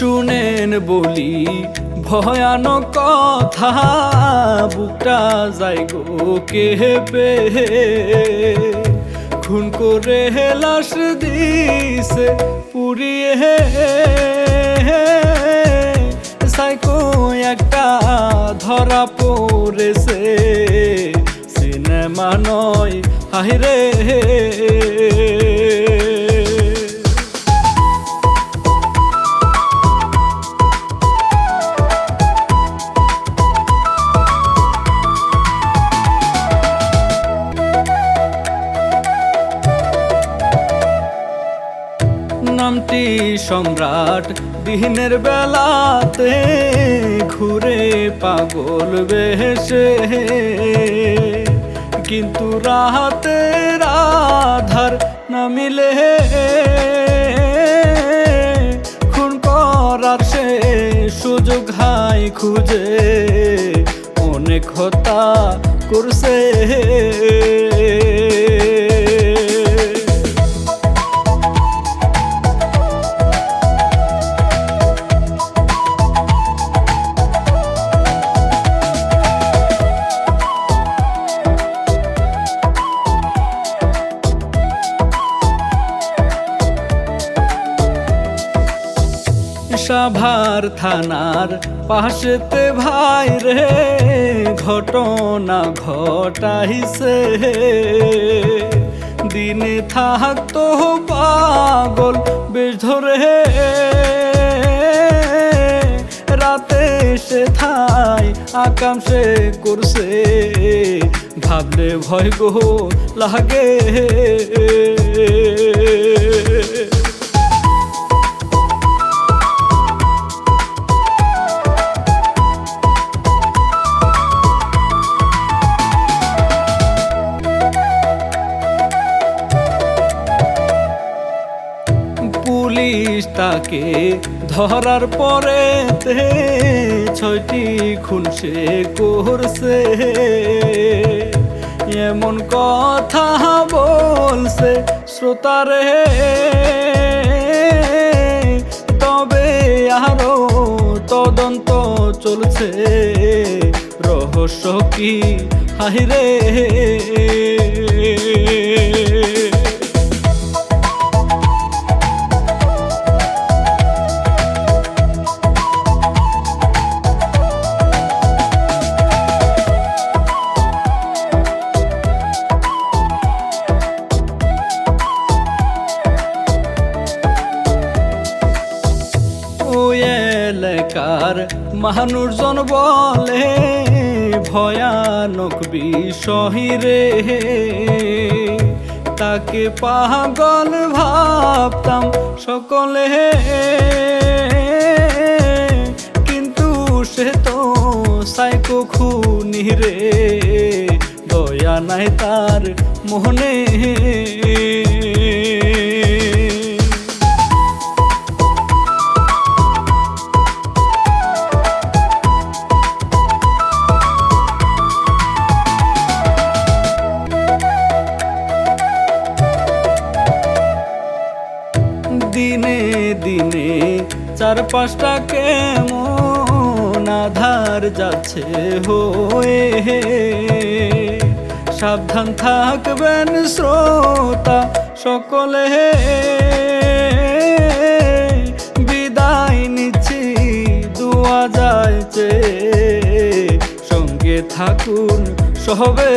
বলি, ভয়ানক কথা, বুকটা যাই গো কেঁপে খুন করে লাশ দিছে পুড়িয়ে সাইকো একটা ধরা পড়েছে, সিনেমা নয় হাইরে নামটি সম্রাট, দিনের বেলাতে ঘুরে পাগল বেশে কিন্তু রাতে আধার নামিলে খুন করার সে সুযোগ হাই খুঁজে। অনেক হতা করছে। সাভার থানার পাশেতে ভাই রে, ঘটনা ঘটাইছে। দিনে থাকতো পাগল বেশ ধরে। রাতে সে থাই সে করছে। ভাবলে ভয় গো লাগে। তাকে ধরার পরে ছয়টি খুন সে করছে। এমন কথা বলছে শ্রোতারে। তবে আরও তদন্ত চলছে। রহস্য কি হাইরে এলাকার মানুষজন বলে, ভয়ানক বিষয় রে। তাকে পাগল ভাবতাম সকলে। কিন্তু সে তো সাইকো খুনি রে। দয়া নাই তার মোহনে। দিনে চার পাঁচটা কেমন আধার যাচ্ছে হয়ে সাবধান থাকবেন শ্রোতা সকলে বিদায় নিচ্ছি, দুয়া যাইছে। সঙ্গে থাকুন সবে